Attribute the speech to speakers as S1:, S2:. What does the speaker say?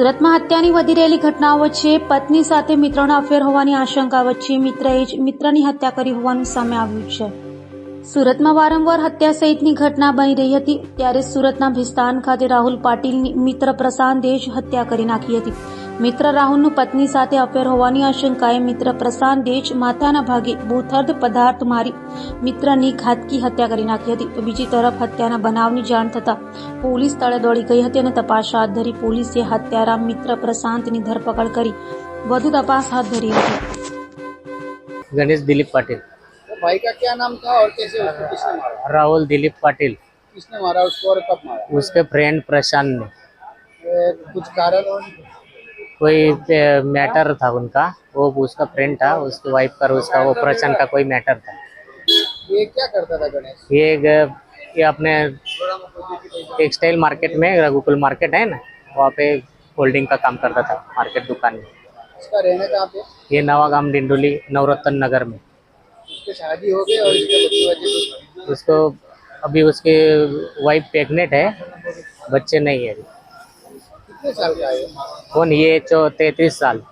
S1: સુરતમાં હત્યાની વધી રહેલી ઘટનાઓ વચ્ચે પત્ની સાથે મિત્રોના અફેર હોવાની આશંકા વચ્ચે મિત્રએ જ મિત્રની હત્યા કરી હોવાનું સામે આવ્યું છે. સુરતમાં વારંવાર હત્યા સહિતની ઘટના બની રહી હતી, ત્યારે સુરતના ભિસ્તાન ખાતે રાહુલ પાટીલની મિત્ર પ્રશાંતે જ હત્યા કરી નાખી હતી. મિત્ર રાહુલનું પત્ની સાથે અફેર હોવાની આશંકાએ મિત્ર પ્રશાંતે જ માથાના ભાગે બોથર્દ પદાર્થ મારી મિત્રની ઘાતકી હત્યા કરી નાખી હતી તો બીજી તરફ હત્યાના બનાવની જાણ થતાં પોલીસ સ્થળે દોડી ગઈ હતી અને તપાસ હાથ ધરી પોલીસે હત્યારા મિત્ર પ્રશાંતની ધરપકડ કરી વધુ તપાસ હાથ ધરી હતી
S2: गणेश दिलीप पाटिल
S3: तो भाई का क्या नाम था और कैसे उसको किसने मारा
S2: राहुल दिलीप पाटिल
S3: किसने मारा उसको और कब मारा
S2: उसके फ्रेंड प्रशांत ने
S3: ये कुछ कारण
S2: कोई मैटर था उनका। वो उसका फ्रेंड था उसकी वाइफ का उसका वो प्रशांत का कोई मैटर था।
S3: ये क्या करता था गणेश?
S2: ये ये अपने टेक्सटाइल मार्केट में रघुकुल मार्केट है ना वहाँ पे होल्डिंग का काम करता था मार्केट दुकान में।
S3: उसका रहने पे?
S2: ये नवागाम डिंडोली नवरत्न नगर में।
S3: शादी हो गई और इसके कुछ
S2: उसको अभी उसकी वाइफ प्रेग्नेंट है बच्चे नहीं है अभी। कौन ये चौ तैतीस साल।